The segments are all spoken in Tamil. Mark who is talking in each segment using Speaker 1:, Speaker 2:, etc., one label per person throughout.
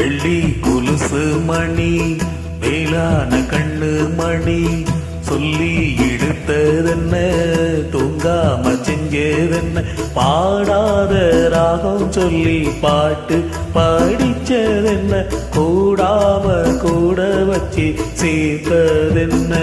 Speaker 1: வெள்ளி குலுசு மணி மேலான கண்ணு மணி சொல்லி இழுத்ததென்ன தூங்காம செஞ்சதென்ன பாடாத ராகம் சொல்லி பாட்டு படிச்சதென்ன கூடாம கூட வச்சு சேர்த்ததென்ன.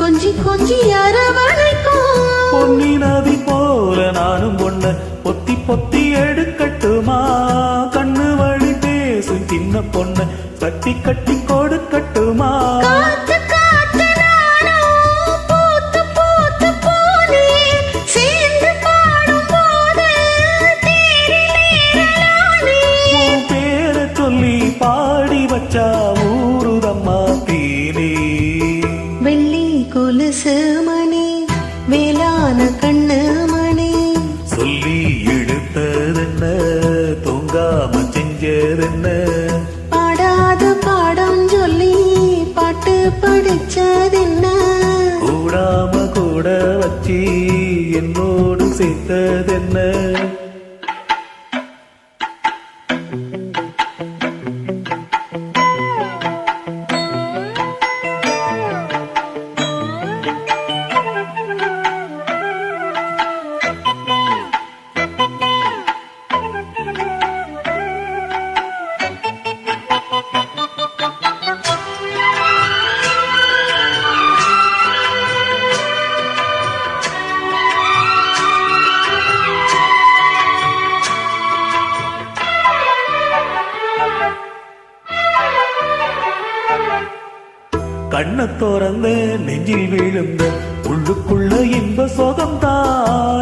Speaker 1: கொஞ்சி
Speaker 2: பொன்னி நதி போல நானும் ஒண்ண. பொத்தி பொத்தி எடுக்கட்டுமா? கண்ணு வழி பேசும் சின்ன பொண்ண. கட்டி கட்டி பாடி வச்சா ஊருதம்மா தீனே.
Speaker 1: வெள்ளி கொலுசு மணி வேளான கண்ணு மணி.
Speaker 2: சொல்லி எடுத்ததென்ன தூங்காம செஞ்சதென்ன.
Speaker 1: பாடாத பாடம் சொல்லி பாட்டு படிச்சதென்ன.
Speaker 2: கூடாம கூட வச்சு என்னோடு சேர்த்ததென்ன. கண்ண தோறந்த நெஞ்சில் விழுந்த உள்ளுக்குள்ள இன்ப சோகம்தா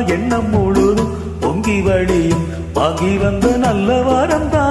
Speaker 2: எண்ணம் முழுதும் பொங்கி வழியும். வாங்கி வந்த நல்ல வரம்தா.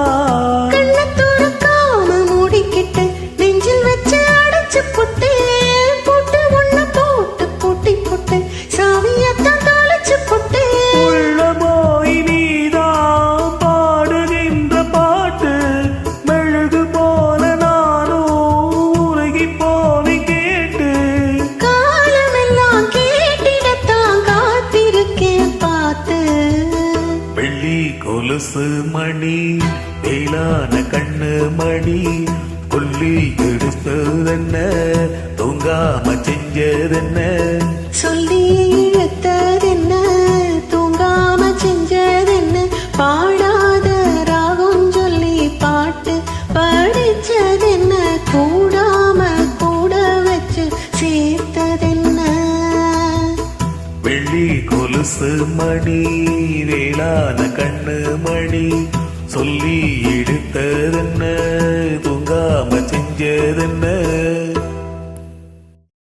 Speaker 2: கொலுசு மணி வேளான கண்ணு மணி. கொல்லி எடுத்ததென்ன? தூங்காம செஞ்சதென்ன?
Speaker 1: சொல்லி இழுத்ததென்ன தூங்காம செஞ்சதென்ன? பாடாத ராகம் சொல்லி பாட்டு படிச்சதென்ன? கூடாம கூட வச்சு சேர்த்ததென்ன?
Speaker 2: வெள்ளி கொலுசு மணி வேளான மணி சொல்லி எடுத்ததென்ன? தூங்காம செஞ்சதென்ன?